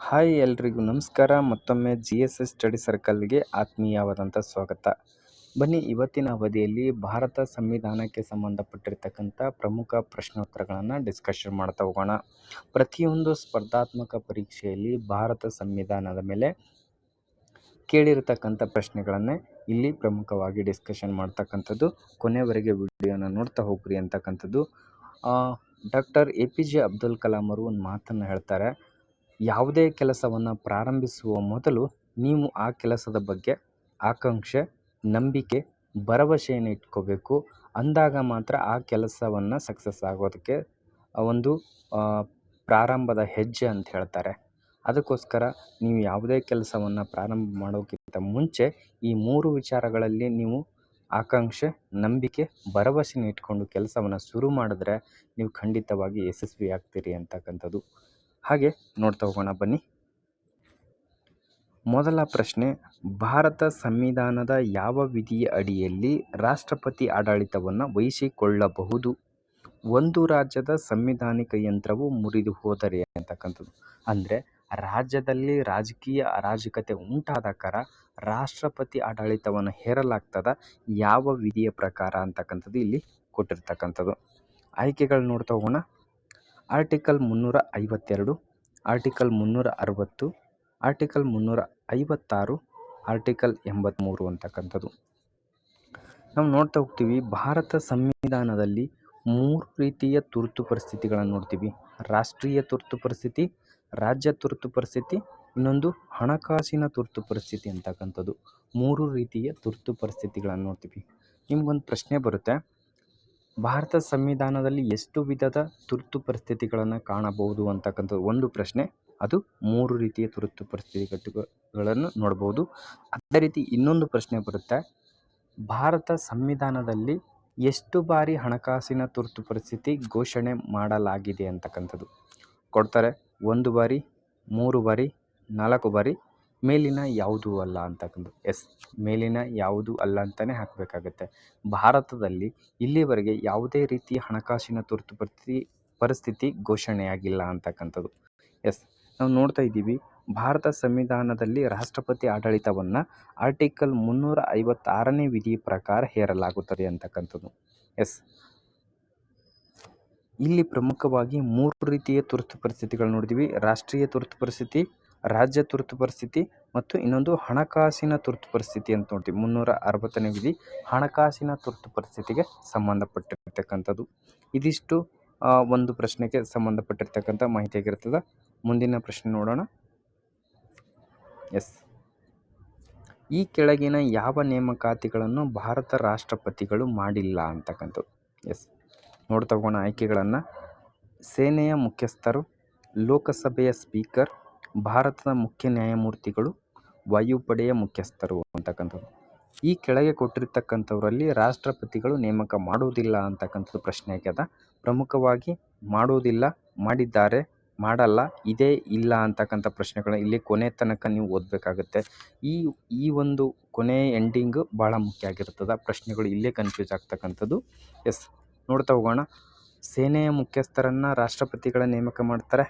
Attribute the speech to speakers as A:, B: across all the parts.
A: Hi ಎಲ್ರಿಗೂ ನಮಸ್ಕಾರ. ಮತ್ತೊಮ್ಮೆ ಜಿ ಎಸ್ ಎಸ್ ಸ್ಟಡಿ ಸರ್ಕಲ್ಗೆ ಆತ್ಮೀಯವಾದಂಥ ಸ್ವಾಗತ. ಬನ್ನಿ, ಇವತ್ತಿನ ಅವಧಿಯಲ್ಲಿ ಭಾರತ ಸಂವಿಧಾನಕ್ಕೆ ಸಂಬಂಧಪಟ್ಟಿರ್ತಕ್ಕಂಥ ಪ್ರಮುಖ ಪ್ರಶ್ನೋತ್ತರಗಳನ್ನು ಡಿಸ್ಕಷನ್ ಮಾಡ್ತಾ ಹೋಗೋಣ. ಪ್ರತಿಯೊಂದು ಸ್ಪರ್ಧಾತ್ಮಕ ಪರೀಕ್ಷೆಯಲ್ಲಿ ಭಾರತ ಸಂವಿಧಾನದ ಮೇಲೆ ಕೇಳಿರತಕ್ಕಂಥ ಪ್ರಶ್ನೆಗಳನ್ನೇ ಇಲ್ಲಿ ಪ್ರಮುಖವಾಗಿ ಡಿಸ್ಕಷನ್ ಮಾಡ್ತಕ್ಕಂಥದ್ದು. ಕೊನೆವರೆಗೆ ವಿಡಿಯೋನ ನೋಡ್ತಾ ಹೋಗ್ರಿ ಅಂತಕ್ಕಂಥದ್ದು. Doctor A P J Abdul Kalam ಅವರು ಒಂದು ಮಾತನ್ನು ಹೇಳ್ತಾರೆ. ಯಾವುದೇ ಕೆಲಸವನ್ನು ಪ್ರಾರಂಭಿಸುವ ಮೊದಲು ನೀವು ಆ ಕೆಲಸದ ಬಗ್ಗೆ ಆಕಾಂಕ್ಷೆ, ನಂಬಿಕೆ, ಭರವಸೆಯನ್ನು ಇಟ್ಕೋಬೇಕು. ಅಂದಾಗ ಮಾತ್ರ ಆ ಕೆಲಸವನ್ನು ಸಕ್ಸಸ್ ಆಗೋದಕ್ಕೆ ಒಂದು ಪ್ರಾರಂಭದ ಹೆಜ್ಜೆ ಅಂತ ಹೇಳ್ತಾರೆ. ಅದಕ್ಕೋಸ್ಕರ ನೀವು ಯಾವುದೇ ಕೆಲಸವನ್ನು ಪ್ರಾರಂಭ ಮಾಡೋಕ್ಕಿಂತ ಮುಂಚೆ ಈ ಮೂರು ವಿಚಾರಗಳಲ್ಲಿ ನೀವು ಆಕಾಂಕ್ಷೆ, ನಂಬಿಕೆ ಭರವಸೆನ ಇಟ್ಕೊಂಡು ಕೆಲಸವನ್ನು ಶುರು ಮಾಡಿದ್ರೆ ನೀವು ಖಂಡಿತವಾಗಿ ಯಶಸ್ವಿ ಆಗ್ತೀರಿ ಅಂತಕ್ಕಂಥದ್ದು. ಹಾಗೆ ನೋಡ್ತಾ ಹೋಗೋಣ, ಬನ್ನಿ. ಮೊದಲ ಪ್ರಶ್ನೆ, ಭಾರತ ಸಂವಿಧಾನದ ಯಾವ ವಿಧಿಯ ಅಡಿಯಲ್ಲಿ ರಾಷ್ಟ್ರಪತಿ ಆಡಳಿತವನ್ನು ವಹಿಸಿಕೊಳ್ಳಬಹುದು? ಒಂದು ರಾಜ್ಯದ ಸಂವಿಧಾನಿಕ ಯಂತ್ರವು ಮುರಿದು ಹೋದರೆ ಅಂತಕ್ಕಂಥದ್ದು. ಅಂದರೆ, ರಾಜ್ಯದಲ್ಲಿ ರಾಜಕೀಯ ಅರಾಜಕತೆ ಉಂಟಾದ ಕರ ರಾಷ್ಟ್ರಪತಿ ಆಡಳಿತವನ್ನು ಹೇರಲಾಗ್ತದ ಯಾವ ವಿಧಿಯ ಪ್ರಕಾರ ಅಂತಕ್ಕಂಥದ್ದು ಇಲ್ಲಿ ಕೊಟ್ಟಿರ್ತಕ್ಕಂಥದ್ದು. ಆಯ್ಕೆಗಳು ನೋಡ್ತಾ ಹೋಗೋಣ. ಆರ್ಟಿಕಲ್ ಮುನ್ನೂರ ಐವತ್ತೆರಡು ಆರ್ಟಿಕಲ್ ಮುನ್ನೂರ ಅರವತ್ತು ಆರ್ಟಿಕಲ್ ಮುನ್ನೂರ ಐವತ್ತಾರು ಆರ್ಟಿಕಲ್ ಎಂಬತ್ತ್ಮೂರು ಅಂತಕ್ಕಂಥದ್ದು. ನಾವು ನೋಡ್ತಾ ಹೋಗ್ತೀವಿ, ಭಾರತ ಸಂವಿಧಾನದಲ್ಲಿ ಮೂರು ರೀತಿಯ ತುರ್ತು ಪರಿಸ್ಥಿತಿಗಳನ್ನು ನೋಡ್ತೀವಿ. ರಾಷ್ಟ್ರೀಯ ತುರ್ತು ಪರಿಸ್ಥಿತಿ, ರಾಜ್ಯ ತುರ್ತು ಪರಿಸ್ಥಿತಿ, ಇನ್ನೊಂದು ಹಣಕಾಸಿನ ತುರ್ತು ಪರಿಸ್ಥಿತಿ ಅಂತಕ್ಕಂಥದ್ದು. ಮೂರು ರೀತಿಯ ತುರ್ತು ಪರಿಸ್ಥಿತಿಗಳನ್ನು ನೋಡ್ತೀವಿ. ನಿಮ್ಗೊಂದು ಪ್ರಶ್ನೆ ಬರುತ್ತೆ. ಭಾರತ ಸಂವಿಧಾನದಲ್ಲಿ ಎಷ್ಟು ವಿಧದ ತುರ್ತು ಪರಿಸ್ಥಿತಿಗಳನ್ನು ಕಾಣಬಹುದು ಅಂತಕ್ಕಂಥ ಒಂದು ಪ್ರಶ್ನೆ. ಅದು ಮೂರು ರೀತಿಯ ತುರ್ತು ಪರಿಸ್ಥಿತಿಗಳನ್ನು ನೋಡ್ಬೋದು. ಅದೇ ರೀತಿ ಇನ್ನೊಂದು ಪ್ರಶ್ನೆ ಬರುತ್ತೆ. ಭಾರತ ಸಂವಿಧಾನದಲ್ಲಿ ಎಷ್ಟು ಬಾರಿ ಹಣಕಾಸಿನ ತುರ್ತು ಪರಿಸ್ಥಿತಿ ಘೋಷಣೆ ಮಾಡಲಾಗಿದೆ ಅಂತಕ್ಕಂಥದ್ದು. ಕೊಡ್ತಾರೆ ಒಂದು ಬಾರಿ, ಮೂರು ಬಾರಿ, ನಾಲ್ಕು ಬಾರಿ. ಮೇಲಿನ ಯಾವುದು ಅಲ್ಲ ಅಂತಕ್ಕಂಥದ್ದು. ಎಸ್, ಮೇಲಿನ ಯಾವುದು ಅಲ್ಲ ಅಂತಲೇ ಹಾಕಬೇಕಾಗತ್ತೆ. ಭಾರತದಲ್ಲಿ ಇಲ್ಲಿವರೆಗೆ ಯಾವುದೇ ರೀತಿಯ ಹಣಕಾಸಿನ ತುರ್ತು ಪರಿಸ್ಥಿತಿ ಪರಿಸ್ಥಿತಿ ಘೋಷಣೆಯಾಗಿಲ್ಲ ಅಂತಕ್ಕಂಥದ್ದು. ಎಸ್, ನಾವು ನೋಡ್ತಾ ಇದ್ದೀವಿ, ಭಾರತ ಸಂವಿಧಾನದಲ್ಲಿ ರಾಷ್ಟ್ರಪತಿ ಆಡಳಿತವನ್ನು ಆರ್ಟಿಕಲ್ ಮುನ್ನೂರ ಐವತ್ತಾರನೇ ವಿಧಿ ಪ್ರಕಾರ ಹೇರಲಾಗುತ್ತದೆ ಅಂತಕ್ಕಂಥದ್ದು. ಎಸ್, ಇಲ್ಲಿ ಪ್ರಮುಖವಾಗಿ ಮೂರು ರೀತಿಯ ತುರ್ತು ಪರಿಸ್ಥಿತಿಗಳು ನೋಡಿದ್ದೀವಿ ರಾಷ್ಟ್ರೀಯ ತುರ್ತು ಪರಿಸ್ಥಿತಿ ರಾಜ್ಯ ತುರ್ತು ಪರಿಸ್ಥಿತಿ ಮತ್ತು ಇನ್ನೊಂದು ಹಣಕಾಸಿನ ತುರ್ತು ಪರಿಸ್ಥಿತಿ ಅಂತ ನೋಡ್ತೀವಿ. ಮುನ್ನೂರ ಅರವತ್ತನೇ ವಿಧಿ ಹಣಕಾಸಿನ ತುರ್ತು ಪರಿಸ್ಥಿತಿಗೆ ಸಂಬಂಧಪಟ್ಟಿರ್ತಕ್ಕಂಥದ್ದು. ಇದಿಷ್ಟು ಒಂದು ಪ್ರಶ್ನೆಗೆ ಸಂಬಂಧಪಟ್ಟಿರ್ತಕ್ಕಂಥ ಮಾಹಿತಿಯಾಗಿರ್ತದೆ ಮುಂದಿನ ಪ್ರಶ್ನೆ ನೋಡೋಣ. ಎಸ್. ಈ ಕೆಳಗಿನ ಯಾವ ನೇಮಕಾತಿಗಳನ್ನು ಭಾರತ ರಾಷ್ಟ್ರಪತಿಗಳು ಮಾಡಿಲ್ಲ ಅಂತಕ್ಕಂಥದ್ದು. ಎಸ್. ನೋಡ್ತಾ ಹೋಗೋಣ ಆಯ್ಕೆಗಳನ್ನು. ಸೇನೆಯ ಮುಖ್ಯಸ್ಥರು, ಲೋಕಸಭೆಯ ಸ್ಪೀಕರ್ ಭಾರತದ ಮುಖ್ಯ ನ್ಯಾಯಮೂರ್ತಿಗಳು ವಾಯುಪಡೆಯ ಮುಖ್ಯಸ್ಥರು ಅಂತಕ್ಕಂಥದ್ದು. ಈ ಕೆಳಗೆ ಕೊಟ್ಟಿರ್ತಕ್ಕಂಥವರಲ್ಲಿ ರಾಷ್ಟ್ರಪತಿಗಳು ನೇಮಕ ಮಾಡುವುದಿಲ್ಲ ಅಂತಕ್ಕಂಥದ್ದು ಪ್ರಶ್ನೆ ಆಗ್ಯದ ಪ್ರಮುಖವಾಗಿ ಮಾಡುವುದಿಲ್ಲ, ಮಾಡಿದ್ದಾರೆ, ಮಾಡಲ್ಲ, ಇದೇ ಇಲ್ಲ ಅಂತಕ್ಕಂಥ ಪ್ರಶ್ನೆಗಳನ್ನ ಇಲ್ಲಿ ಕೊನೆ ತನಕ ನೀವು ಓದಬೇಕಾಗುತ್ತೆ. ಈ ಈ ಒಂದು ಕೊನೆ ಎಂಡಿಂಗು ಭಾಳ ಮುಖ್ಯ ಆಗಿರ್ತದೆ. ಪ್ರಶ್ನೆಗಳು ಇಲ್ಲೇ ಕನ್ಫ್ಯೂಸ್ ಆಗ್ತಕ್ಕಂಥದ್ದು. ಎಸ್, ನೋಡ್ತಾ ಹೋಗೋಣ. ಸೇನೆಯ ಮುಖ್ಯಸ್ಥರನ್ನು ರಾಷ್ಟ್ರಪತಿಗಳ ನೇಮಕ ಮಾಡ್ತಾರೆ.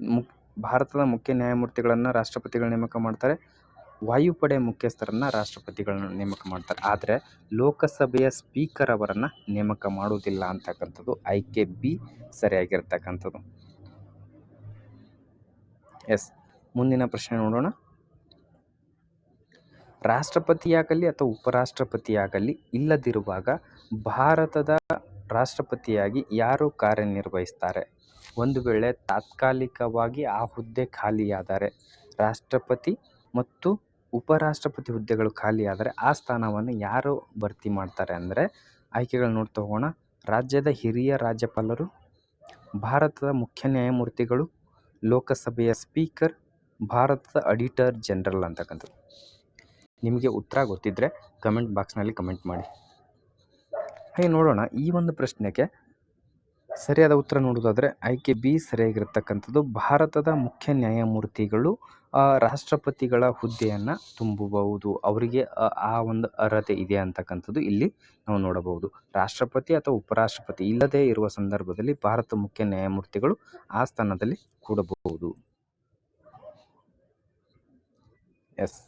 A: ಮುಕ್ ಭಾರತದ ಮುಖ್ಯ ನ್ಯಾಯಮೂರ್ತಿಗಳನ್ನು ರಾಷ್ಟ್ರಪತಿಗಳು ನೇಮಕ ಮಾಡ್ತಾರೆ. ವಾಯುಪಡೆ ಮುಖ್ಯಸ್ಥರನ್ನು ರಾಷ್ಟ್ರಪತಿಗಳನ್ನ ನೇಮಕ ಮಾಡ್ತಾರೆ. ಆದರೆ ಲೋಕಸಭೆಯ ಸ್ಪೀಕರ್ ಅವರನ್ನು ನೇಮಕ ಮಾಡುವುದಿಲ್ಲ ಅಂತಕ್ಕಂಥದ್ದು ಆಯ್ಕೆ ಬಿ ಸರಿಯಾಗಿರ್ತಕ್ಕಂಥದ್ದು. ಎಸ್, ಮುಂದಿನ ಪ್ರಶ್ನೆ ನೋಡೋಣ. ರಾಷ್ಟ್ರಪತಿಯಾಗಲಿ ಅಥವಾ ಉಪರಾಷ್ಟ್ರಪತಿಯಾಗಲಿ ಇಲ್ಲದಿರುವಾಗ ಭಾರತದ ರಾಷ್ಟ್ರಪತಿಯಾಗಿ ಯಾರು ಕಾರ್ಯನಿರ್ವಹಿಸ್ತಾರೆ? ಒಂದು ವೇಳೆ ತಾತ್ಕಾಲಿಕವಾಗಿ ಆ ಹುದ್ದೆ ಖಾಲಿಯಾದರೆ ರಾಷ್ಟ್ರಪತಿ ಮತ್ತು ಉಪರಾಷ್ಟ್ರಪತಿ ಹುದ್ದೆಗಳು ಖಾಲಿಯಾದರೆ ಆ ಸ್ಥಾನವನ್ನು ಯಾರು ಭರ್ತಿ ಮಾಡ್ತಾರೆ ಅಂದರೆ ಆಯ್ಕೆಗಳು ನೋಡ್ತಾ ಹೋಗೋಣ. ರಾಜ್ಯದ ಹಿರಿಯ ರಾಜ್ಯಪಾಲರು, ಭಾರತದ ಮುಖ್ಯ ನ್ಯಾಯಮೂರ್ತಿಗಳು, ಲೋಕಸಭೆಯ ಸ್ಪೀಕರ್, ಭಾರತದ ಅಡಿಟರ್ ಜನರಲ್ ಅಂತಕ್ಕಂಥದ್ದು. ನಿಮಗೆ ಉತ್ತರ ಗೊತ್ತಿದ್ದರೆ ಕಮೆಂಟ್ ಬಾಕ್ಸ್ನಲ್ಲಿ ಕಮೆಂಟ್ ಮಾಡಿ. ಹಾಗೆ ನೋಡೋಣ ಈ ಒಂದು ಪ್ರಶ್ನೆಗೆ ಸರಿಯಾದ ಉತ್ತರ ನೋಡೋದಾದರೆ ಆಯ್ಕೆ ಬಿ ಸರಿಯಾಗಿರತಕ್ಕಂಥದ್ದು. ಭಾರತದ ಮುಖ್ಯ ನ್ಯಾಯಮೂರ್ತಿಗಳು ರಾಷ್ಟ್ರಪತಿಗಳ ಹುದ್ದೆಯನ್ನು ತುಂಬಬಹುದು. ಅವರಿಗೆ, ಆ ಒಂದು ಅರ್ಹತೆ ಇದೆ ಅಂತಕ್ಕಂಥದ್ದು ಇಲ್ಲಿ ನಾವು ನೋಡಬಹುದು. ರಾಷ್ಟ್ರಪತಿ ಅಥವಾ ಉಪರಾಷ್ಟ್ರಪತಿ ಇಲ್ಲದೇ ಇರುವ ಸಂದರ್ಭದಲ್ಲಿ ಭಾರತ ಮುಖ್ಯ ನ್ಯಾಯಮೂರ್ತಿಗಳು ಆ ಸ್ಥಾನದಲ್ಲಿ ಕೂಡಬಹುದು. ಎಸ್.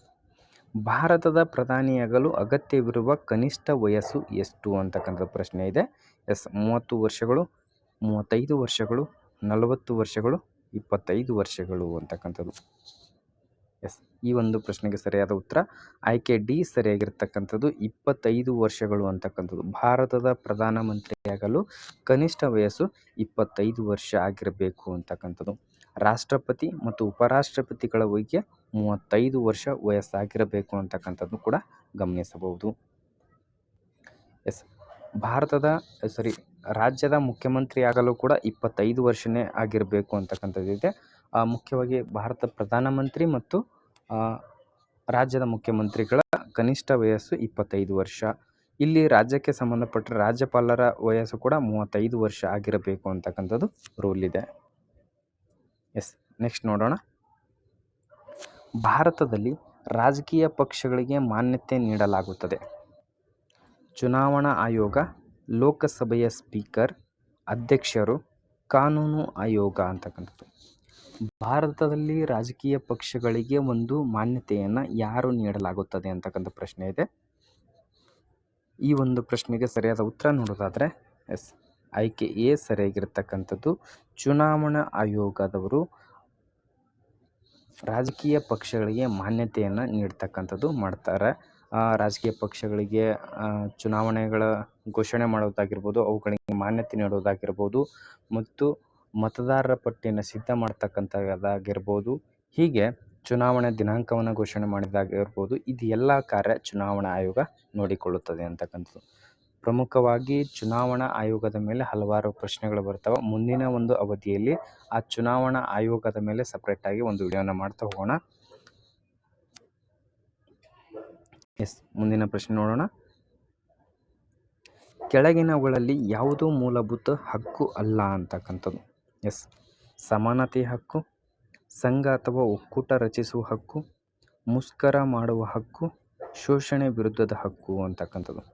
A: ಭಾರತದ ಪ್ರಧಾನಿಯಾಗಲು ಅಗತ್ಯವಿರುವ ಕನಿಷ್ಠ ವಯಸ್ಸು ಎಷ್ಟು ಅಂತಕ್ಕಂಥ ಪ್ರಶ್ನೆ ಇದೆ. ಎಸ್, ಮೂವತ್ತು ವರ್ಷಗಳು. ಮೂವತ್ತೈದು ವರ್ಷಗಳು, ನಲವತ್ತು ವರ್ಷಗಳು, ಇಪ್ಪತ್ತೈದು ವರ್ಷಗಳು ಅಂತಕ್ಕಂಥದ್ದು. ಎಸ್, ಈ ಒಂದು ಪ್ರಶ್ನೆಗೆ ಸರಿಯಾದ ಉತ್ತರ, ಆಯ್ಕೆ ಡಿ ಸರಿಯಾಗಿರ್ತಕ್ಕಂಥದ್ದು ಇಪ್ಪತ್ತೈದು ವರ್ಷಗಳು ಅಂತಕ್ಕಂಥದ್ದು. ಭಾರತದ ಪ್ರಧಾನಮಂತ್ರಿಯಾಗಲು ಕನಿಷ್ಠ ವಯಸ್ಸು ಇಪ್ಪತ್ತೈದು ವರ್ಷ ಆಗಿರಬೇಕು ಅಂತಕ್ಕಂಥದ್ದು. ರಾಷ್ಟ್ರಪತಿ ಮತ್ತು ಉಪರಾಷ್ಟ್ರಪತಿಗಳ ವೈಗೆ ಮೂವತ್ತೈದು ವರ್ಷ ವಯಸ್ಸಾಗಿರಬೇಕು ಅಂತಕ್ಕಂಥದ್ದು ಕೂಡ ಗಮನಿಸಬಹುದು. ಎಸ್, ಭಾರತದ, ಸಾರಿ ರಾಜ್ಯದ ಮುಖ್ಯಮಂತ್ರಿ ಆಗಲು ಕೂಡ ಇಪ್ಪತ್ತೈದು ವರ್ಷನೇ ಆಗಿರಬೇಕು ಅಂತಕ್ಕಂಥದ್ದಿದೆ ಮುಖ್ಯವಾಗಿ ಭಾರತ ಪ್ರಧಾನಮಂತ್ರಿ ಮತ್ತು ರಾಜ್ಯದ ಮುಖ್ಯಮಂತ್ರಿಗಳ ಕನಿಷ್ಠ ವಯಸ್ಸು ಇಪ್ಪತ್ತೈದು ವರ್ಷ. ಇಲ್ಲಿ ರಾಜ್ಯಕ್ಕೆ ಸಂಬಂಧಪಟ್ಟ ರಾಜ್ಯಪಾಲರ ವಯಸ್ಸು ಕೂಡ ಮೂವತ್ತೈದು ವರ್ಷ ಆಗಿರಬೇಕು ಅಂತಕ್ಕಂಥದ್ದು ರೂಲ್ ಇದೆ. ಎಸ್ ನೆಕ್ಸ್ಟ್ ನೋಡೋಣ. ಭಾರತದಲ್ಲಿ ರಾಜಕೀಯ ಪಕ್ಷಗಳಿಗೆ ಮಾನ್ಯತೆ ನೀಡಲಾಗುತ್ತದೆ. ಚುನಾವಣಾ ಆಯೋಗ ಲೋಕಸಭೆಯ ಸ್ಪೀಕರ್, ಅಧ್ಯಕ್ಷರು, ಕಾನೂನು ಆಯೋಗ ಅಂತಕ್ಕಂಥದ್ದು. ಭಾರತದಲ್ಲಿ ರಾಜಕೀಯ ಪಕ್ಷಗಳಿಗೆ ಒಂದು ಮಾನ್ಯತೆಯನ್ನು ಯಾರು ನೀಡಲಾಗುತ್ತದೆ ಅಂತಕ್ಕಂಥ ಪ್ರಶ್ನೆ ಇದೆ. ಈ ಒಂದು ಪ್ರಶ್ನೆಗೆ ಸರಿಯಾದ ಉತ್ತರ ನೋಡೋದಾದರೆ, ಎಸ್ ಆಯ್ಕೆ ಎ ಸರಿಯಾಗಿರ್ತಕ್ಕಂಥದ್ದು. ಚುನಾವಣಾ ಆಯೋಗದವರು ರಾಜಕೀಯ ಪಕ್ಷಗಳಿಗೆ ಮಾನ್ಯತೆಯನ್ನು ನೀಡ್ತಕ್ಕಂಥದ್ದು ಮಾಡ್ತಾರೆ. ರಾಜಕೀಯ ಪಕ್ಷಗಳಿಗೆ ಚುನಾವಣೆಗಳ ಘೋಷಣೆ ಮಾಡೋದಾಗಿರ್ಬೋದು ಅವುಗಳಿಗೆ ಮಾನ್ಯತೆ ನೀಡೋದಾಗಿರ್ಬೋದು ಮತ್ತು ಮತದಾರರ ಪಟ್ಟಿಯನ್ನು ಸಿದ್ಧ ಮಾಡ್ತಕ್ಕಂಥದ್ದಾಗಿರ್ಬೋದು. ಹೀಗೆ ಚುನಾವಣೆ ದಿನಾಂಕವನ್ನು ಘೋಷಣೆ ಮಾಡಿದಾಗಿರ್ಬೋದು ಇದು ಎಲ್ಲ ಕಾರ್ಯ ಚುನಾವಣಾ ಆಯೋಗ ನೋಡಿಕೊಳ್ಳುತ್ತದೆ ಅಂತಕ್ಕಂಥದ್ದು. ಪ್ರಮುಖವಾಗಿ ಚುನಾವಣಾ ಆಯೋಗದ ಮೇಲೆ ಹಲವಾರು ಪ್ರಶ್ನೆಗಳು ಬರ್ತವೆ. ಮುಂದಿನ ಒಂದು ಅವಧಿಯಲ್ಲಿ ಆ ಚುನಾವಣಾ ಆಯೋಗದ ಮೇಲೆ ಸಪ್ರೇಟಾಗಿ ಒಂದು ವಿಡಿಯೋನ ಮಾಡ್ತಾ ಹೋಗೋಣ. ಎಸ್, ಮುಂದಿನ ಪ್ರಶ್ನೆ ನೋಡೋಣ. ಕೆಳಗಿನವುಗಳಲ್ಲಿ ಯಾವುದು ಮೂಲಭೂತ ಹಕ್ಕು ಅಲ್ಲ ಅಂತಕ್ಕಂಥದ್ದು. ಎಸ್ ಸಮಾನತೆ ಹಕ್ಕು, ಸಂಘ ಅಥವಾ ಒಕ್ಕೂಟ ರಚಿಸುವ ಹಕ್ಕು, ಮುಷ್ಕರ ಮಾಡುವ ಹಕ್ಕು, ಶೋಷಣೆ ವಿರುದ್ಧದ ಹಕ್ಕು ಅಂತಕ್ಕಂಥದ್ದು.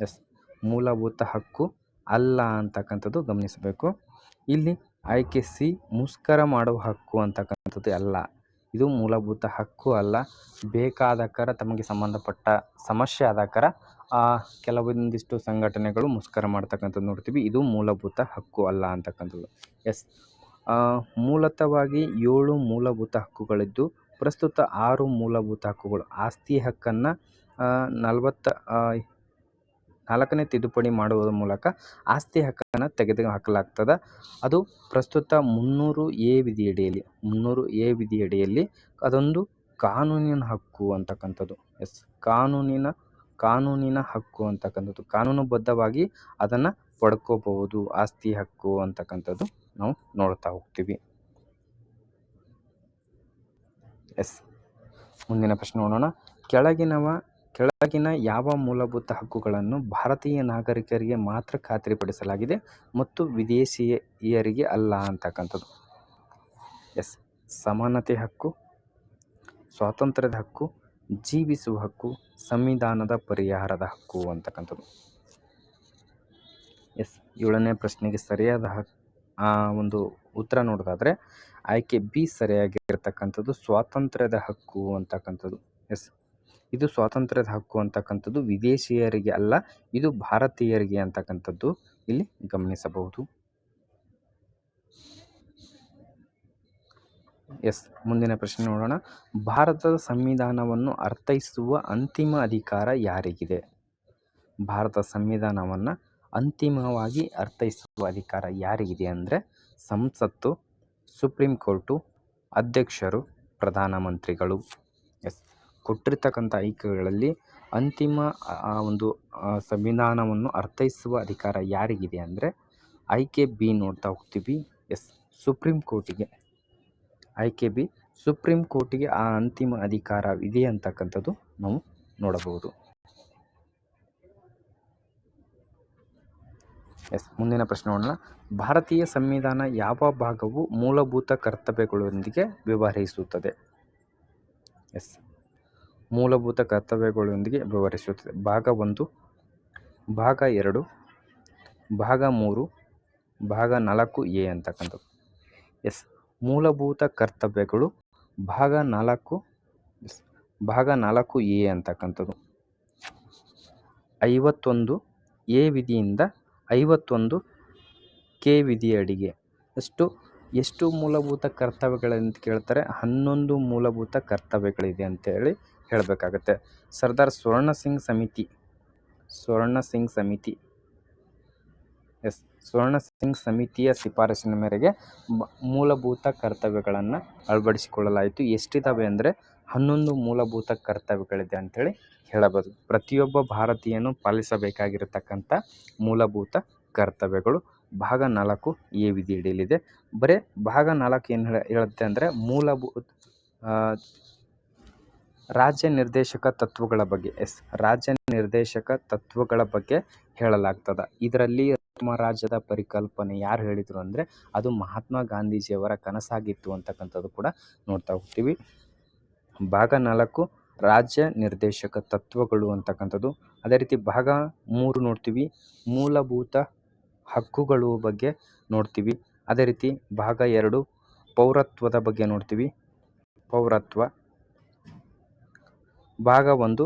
A: ಎಸ್, ಮೂಲಭೂತ ಹಕ್ಕು ಅಲ್ಲ ಅಂತಕ್ಕಂಥದ್ದು ಗಮನಿಸಬೇಕು. ಇಲ್ಲಿ ಆಯ್ಕೆ ಸಿ, ಮುಷ್ಕರ ಮಾಡುವ ಹಕ್ಕು ಅಂತಕ್ಕಂಥದ್ದು ಅಲ್ಲ. ಇದು ಮೂಲಭೂತ ಹಕ್ಕು ಅಲ್ಲ. ಬೇಕಾದಕರ ತಮಗೆ ಸಂಬಂಧಪಟ್ಟ ಸಮಸ್ಯೆ ಆದಕರ ಕೆಲವೊಂದಿಷ್ಟು ಸಂಘಟನೆಗಳು ಮುಷ್ಕರ ಮಾಡ್ತಕ್ಕಂಥದ್ದು ನೋಡ್ತೀವಿ. ಇದು ಮೂಲಭೂತ ಹಕ್ಕು ಅಲ್ಲ ಅಂತಕ್ಕಂಥದ್ದು. ಎಸ್ ಮೂಲತಃವಾಗಿ ಏಳು ಮೂಲಭೂತ ಹಕ್ಕುಗಳಿದ್ದು, ಪ್ರಸ್ತುತ ಆರು ಮೂಲಭೂತ ಹಕ್ಕುಗಳು. ಆಸ್ತಿ ಹಕ್ಕನ್ನು ನಲವತ್ತ ನಾಲ್ಕನೇ ತಿದ್ದುಪಡಿ ಮಾಡುವುದ ಮೂಲಕ ಆಸ್ತಿ ಹಕ್ಕನ್ನು ತೆಗೆದು ಹಾಕಲಾಗ್ತದೆ. ಅದು ಪ್ರಸ್ತುತ ಮುನ್ನೂರು ಎ ವಿಧಿಯಡಿಯಲ್ಲಿ ಮುನ್ನೂರು ಎ ವಿಧಿಯಡಿಯಲ್ಲಿ ಅದೊಂದು ಕಾನೂನಿನ ಹಕ್ಕು ಅಂತಕ್ಕಂಥದ್ದು. ಎಸ್, ಕಾನೂನಿನ ಕಾನೂನಿನ ಹಕ್ಕು ಅಂತಕ್ಕಂಥದ್ದು. ಕಾನೂನುಬದ್ಧವಾಗಿ ಅದನ್ನು ಪಡ್ಕೋಬಹುದು, ಆಸ್ತಿ ಹಕ್ಕು ಅಂತಕ್ಕಂಥದ್ದು ನಾವು ನೋಡ್ತಾ ಹೋಗ್ತೀವಿ. ಎಸ್, ಮುಂದಿನ ಪ್ರಶ್ನೆ ನೋಡೋಣ. ಕೆಳಗಿನವ ಕೆಳಗಿನ ಯಾವ ಮೂಲಭೂತ ಹಕ್ಕುಗಳನ್ನು ಭಾರತೀಯ ನಾಗರಿಕರಿಗೆ ಮಾತ್ರ ಖಾತ್ರಿಪಡಿಸಲಾಗಿದೆ ಮತ್ತು ವಿದೇಶಿಯರಿಗೆ ಅಲ್ಲ ಅಂತಕ್ಕಂಥದ್ದು. ಎಸ್. ಸಮಾನತೆ ಹಕ್ಕು, ಸ್ವಾತಂತ್ರ್ಯದ ಹಕ್ಕು, ಜೀವಿಸುವ ಹಕ್ಕು, ಸಂವಿಧಾನದ ಪರಿಹಾರದ ಹಕ್ಕು ಅಂತಕ್ಕಂಥದ್ದು. ಎಸ್. ಏಳನೇ ಪ್ರಶ್ನೆಗೆ ಸರಿಯಾದ ಹಕ್ ಒಂದು ಉತ್ತರ ನೋಡೋದಾದರೆ ಆಯ್ಕೆ ಬಿ ಸರಿಯಾಗಿರ್ತಕ್ಕಂಥದ್ದು, ಸ್ವಾತಂತ್ರ್ಯದ ಹಕ್ಕು ಅಂತಕ್ಕಂಥದ್ದು. ಎಸ್. ಇದು ಸ್ವಾತಂತ್ರ್ಯದ ಹಕ್ಕು ಅಂತಕ್ಕಂಥದ್ದು ವಿದೇಶಿಯರಿಗೆ ಅಲ್ಲ, ಇದು ಭಾರತೀಯರಿಗೆ ಅಂತಕ್ಕಂಥದ್ದು ಇಲ್ಲಿ ಗಮನಿಸಬಹುದು. ಎಸ್, ಮುಂದಿನ ಪ್ರಶ್ನೆ ನೋಡೋಣ. ಭಾರತದ ಸಂವಿಧಾನವನ್ನು ಅರ್ಥೈಸುವ ಅಂತಿಮ ಅಧಿಕಾರ ಯಾರಿಗಿದೆ? ಭಾರತ ಸಂವಿಧಾನವನ್ನು ಅಂತಿಮವಾಗಿ ಅರ್ಥೈಸುವ ಅಧಿಕಾರ ಯಾರಿಗಿದೆ ಅಂದರೆ ಸಂಸತ್ತು, ಸುಪ್ರೀಂ ಕೋರ್ಟು, ಅಧ್ಯಕ್ಷರು ಪ್ರಧಾನಮಂತ್ರಿಗಳು ಎಸ್. ಕೊಟ್ಟಿರ್ತಕ್ಕಂಥ ಐಕ್ಯಗಳಲ್ಲಿ ಅಂತಿಮ, ಆ ಒಂದು ಸಂವಿಧಾನವನ್ನು ಅರ್ಥೈಸುವ ಅಧಿಕಾರ ಯಾರಿಗಿದೆ ಅಂದರೆ ಆಯ್ಕೆ ಬಿ ನೋಡ್ತಾ ಹೋಗ್ತೀವಿ. ಎಸ್, ಸುಪ್ರೀಂ ಕೋರ್ಟಿಗೆ. ಆಯ್ಕೆ ಬಿ, ಸುಪ್ರೀಂ ಕೋರ್ಟಿಗೆ ಆ ಅಂತಿಮ ಅಧಿಕಾರ ಇದೆ ಅಂತಕ್ಕಂಥದ್ದು ನಾವು ನೋಡಬಹುದು. ಎಸ್, ಮುಂದಿನ ಪ್ರಶ್ನೆ ನೋಡೋಣ. ಭಾರತೀಯ ಸಂವಿಧಾನ ಯಾವ ಭಾಗವು ಮೂಲಭೂತ ಕರ್ತವ್ಯಗಳೊಂದಿಗೆ ವ್ಯವಹರಿಸುತ್ತದೆ? ಎಸ್ ಮೂಲಭೂತ ಕರ್ತವ್ಯಗಳೊಂದಿಗೆ ವ್ಯವಹರಿಸುತ್ತದೆ. ಭಾಗ ಒಂದು, ಭಾಗ ಎರಡು, ಭಾಗ ಮೂರು, ಭಾಗ ನಾಲ್ಕು ಎ ಅಂತಕ್ಕಂಥದ್ದು. ಎಸ್, ಮೂಲಭೂತ ಕರ್ತವ್ಯಗಳು ಭಾಗ ನಾಲ್ಕು ಭಾಗ ನಾಲ್ಕು ಎ ಅಂತಕ್ಕಂಥದ್ದು. ಐವತ್ತೊಂದು ಎ ವಿಧಿಯಿಂದ ಐವತ್ತೊಂದು ಕೆ ವಿಧಿಯಡಿಗೆ ಎಷ್ಟು ಎಷ್ಟು ಮೂಲಭೂತ ಕರ್ತವ್ಯಗಳಂತ ಕೇಳ್ತಾರೆ? ಹನ್ನೊಂದು ಮೂಲಭೂತ ಕರ್ತವ್ಯಗಳಿದೆ ಅಂತೇಳಿ ಹೇಳಬೇಕಾಗತ್ತೆ. ಸರ್ದಾರ್ ಸ್ವರ್ಣ ಸಿಂಗ್ ಸಮಿತಿ. ಸ್ವರ್ಣ ಸಿಂಗ್ ಸಮಿತಿ. ಎಸ್, ಸ್ವರ್ಣ ಸಿಂಗ್ ಸಮಿತಿಯ ಶಿಫಾರಸಿನ ಮೇರೆಗೆ ಮೂಲಭೂತ ಕರ್ತವ್ಯಗಳನ್ನು ಅಳವಡಿಸಿಕೊಳ್ಳಲಾಯಿತು. ಎಷ್ಟಿದ್ದಾವೆ ಅಂದರೆ ಹನ್ನೊಂದು ಮೂಲಭೂತ ಕರ್ತವ್ಯಗಳಿದೆ ಅಂಥೇಳಿ ಹೇಳಬಹುದು. ಪ್ರತಿಯೊಬ್ಬ ಭಾರತೀಯನು ಪಾಲಿಸಬೇಕಾಗಿರತಕ್ಕಂಥ ಮೂಲಭೂತ ಕರ್ತವ್ಯಗಳು ಭಾಗ ನಾಲ್ಕು ಎ ಹಿಡಿಯಲಿದೆ ಬರೀ ಭಾಗ ನಾಲ್ಕು ಏನು ಹೇಳ, ಹೇಳುತ್ತೆ ಅಂದರೆ ಮೂಲಭೂತ ರಾಜ್ಯ ನಿರ್ದೇಶಕ ತತ್ವಗಳ ಬಗ್ಗೆ, ಎಸ್, ರಾಜ್ಯ ನಿರ್ದೇಶಕ ತತ್ವಗಳ ಬಗ್ಗೆ ಹೇಳಲಾಗ್ತದ. ಇದರಲ್ಲಿ ನಮ್ಮ ರಾಜ್ಯದ ಪರಿಕಲ್ಪನೆ ಯಾರು ಹೇಳಿದರು ಅಂದರೆ, ಅದು ಮಹಾತ್ಮ ಗಾಂಧೀಜಿಯವರ ಕನಸಾಗಿತ್ತು ಅಂತಕ್ಕಂಥದ್ದು ಕೂಡ ನೋಡ್ತಾ ಹೋಗ್ತೀವಿ. ಭಾಗ ನಾಲ್ಕು, ರಾಜ್ಯ ನಿರ್ದೇಶಕ ತತ್ವಗಳು ಅಂತಕ್ಕಂಥದ್ದು. ಅದೇ ರೀತಿ ಭಾಗ ಮೂರು ನೋಡ್ತೀವಿ. ಮೂಲಭೂತ ಹಕ್ಕುಗಳು ಬಗ್ಗೆ ನೋಡ್ತೀವಿ. ಅದೇ ರೀತಿ ಭಾಗ ಎರಡು, ಪೌರತ್ವದ ಬಗ್ಗೆ ನೋಡ್ತೀವಿ. ಪೌರತ್ವ ಭಾಗ ಒಂದು,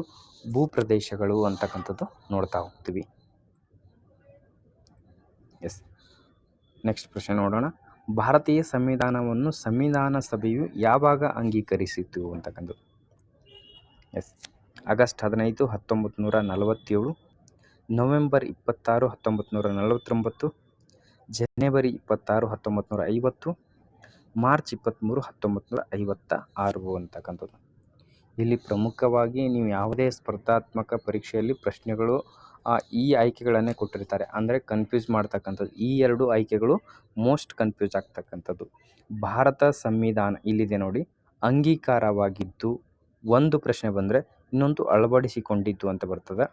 A: ಭೂಪ್ರದೇಶಗಳು ಅಂತಕ್ಕಂಥದ್ದು ನೋಡ್ತಾ ಹೋಗ್ತೀವಿ. ಎಸ್ ನೆಕ್ಸ್ಟ್ ಪ್ರಶ್ನೆ ನೋಡೋಣ. ಭಾರತೀಯ ಸಂವಿಧಾನವನ್ನು ಸಂವಿಧಾನ ಸಭೆಯು ಯಾವಾಗ ಅಂಗೀಕರಿಸಿತು ಅಂತಕ್ಕಂಥದ್ದು. ಎಸ್ ಆಗಸ್ಟ್ ಹದಿನೈದು ಹತ್ತೊಂಬತ್ತು ನೂರ ನಲವತ್ತೇಳು, ನವೆಂಬರ್ ಇಪ್ಪತ್ತಾರು ಹತ್ತೊಂಬತ್ತು ನೂರ ನಲವತ್ತೊಂಬತ್ತು, ಜನವರಿ ಇಪ್ಪತ್ತಾರು ಹತ್ತೊಂಬತ್ತು ನೂರ ಐವತ್ತು, ಮಾರ್ಚ್ ಇಪ್ಪತ್ತ್ಮೂರು ಹತ್ತೊಂಬತ್ತು ನೂರ ಐವತ್ತ ಆರು ಅಂತಕ್ಕಂಥದ್ದು. ಇಲ್ಲಿ ಪ್ರಮುಖವಾಗಿ ನೀವು ಯಾವುದೇ ಸ್ಪರ್ಧಾತ್ಮಕ ಪರೀಕ್ಷೆಯಲ್ಲಿ ಪ್ರಶ್ನೆಗಳು ಈ ಆಯ್ಕೆಗಳನ್ನೇ ಕೊಟ್ಟಿರ್ತಾರೆ. ಅಂದರೆ ಕನ್ಫ್ಯೂಸ್ ಮಾಡ್ತಕ್ಕಂಥದ್ದು. ಈ ಎರಡು ಆಯ್ಕೆಗಳು ಮೋಸ್ಟ್ ಕನ್ಫ್ಯೂಸ್ ಆಗ್ತಕ್ಕಂಥದ್ದು. ಭಾರತ ಸಂವಿಧಾನ ಇಲ್ಲಿದೆ ನೋಡಿ. ಅಂಗೀಕಾರವಾಗಿದ್ದು ಒಂದು ಪ್ರಶ್ನೆ ಬಂದರೆ ಇನ್ನೊಂದು ಅಳವಡಿಸಿಕೊಂಡಿದ್ದು ಅಂತ ಬರ್ತದೆ.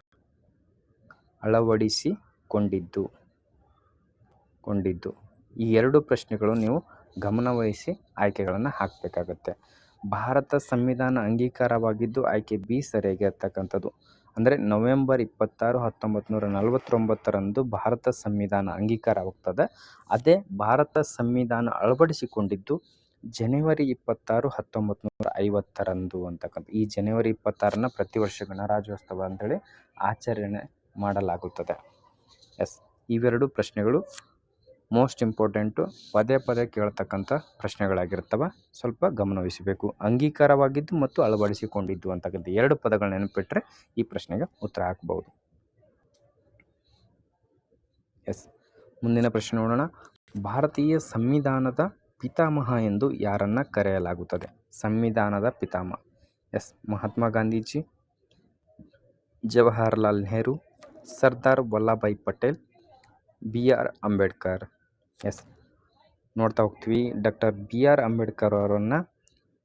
A: ಅಳವಡಿಸಿಕೊಂಡಿದ್ದು. ಕೊಂಡಿದ್ದು. ಈ ಎರಡು ಪ್ರಶ್ನೆಗಳು ನೀವು ಗಮನವಹಿಸಿ ಆಯ್ಕೆಗಳನ್ನು ಹಾಕಬೇಕಾಗತ್ತೆ. ಭಾರತ ಸಂವಿಧಾನ ಅಂಗೀಕಾರವಾಗಿದ್ದು ಆಯ್ಕೆ ಬಿ ಸರಿಯಾಗಿರ್ತಕ್ಕಂಥದ್ದು ಅಂದರೆ ನವೆಂಬರ್ ಇಪ್ಪತ್ತಾರು ಹತ್ತೊಂಬತ್ತು ನೂರ ನಲವತ್ತೊಂಬತ್ತರಂದು ಭಾರತ ಸಂವಿಧಾನ ಅಂಗೀಕಾರವಾಗ್ತದೆ ಅದೇ ಭಾರತ ಸಂವಿಧಾನ ಅಳವಡಿಸಿಕೊಂಡಿದ್ದು ಜನವರಿ ಇಪ್ಪತ್ತಾರು ಹತ್ತೊಂಬತ್ತು ನೂರ ಐವತ್ತರಂದು ಅಂತಕ್ಕಂಥ ಈ ಜನವರಿ ಇಪ್ಪತ್ತಾರನ್ನ ಪ್ರತಿ ವರ್ಷ ಗಣರಾಜ್ಯೋತ್ಸವ ಅಂತೇಳಿ ಆಚರಣೆ ಮಾಡಲಾಗುತ್ತದೆ. ಎಸ್, ಇವೆರಡು ಪ್ರಶ್ನೆಗಳು. ಮೋಸ್ಟ್ ಇಂಪಾರ್ಟೆಂಟು ಪದೇ ಪದೇ ಕೇಳ್ತಕ್ಕಂಥ ಪ್ರಶ್ನೆಗಳಾಗಿರ್ತವೆ ಸ್ವಲ್ಪ ಗಮನವಹಿಸಬೇಕು ಅಂಗೀಕಾರವಾಗಿದ್ದು ಮತ್ತು ಅಳವಡಿಸಿಕೊಂಡಿದ್ದು ಅಂತಕ್ಕಂಥ ಎರಡು ಪದಗಳು ನೆನಪಿಟ್ಟರೆ ಈ ಪ್ರಶ್ನೆಗೆ ಉತ್ತರ ಹಾಕ್ಬೋದು. ಎಸ್. ಮುಂದಿನ ಪ್ರಶ್ನೆ ನೋಡೋಣ. ಭಾರತೀಯ ಸಂವಿಧಾನದ ಪಿತಾಮಹ ಎಂದು ಯಾರನ್ನ ಕರೆಯಲಾಗುತ್ತದೆ? ಸಂವಿಧಾನದ ಪಿತಾಮಹ. Yes. Mahatma Gandhiji, Jawaharlal Nehru, Sardar Vallabhbhai Patel B R Ambedkar. Yes. ನೋಡ್ತಾ ಹೋಗ್ತೀವಿ. ಡಾಕ್ಟರ್ ಬಿ ಆರ್ ಅಂಬೇಡ್ಕರ್ ಅವರನ್ನು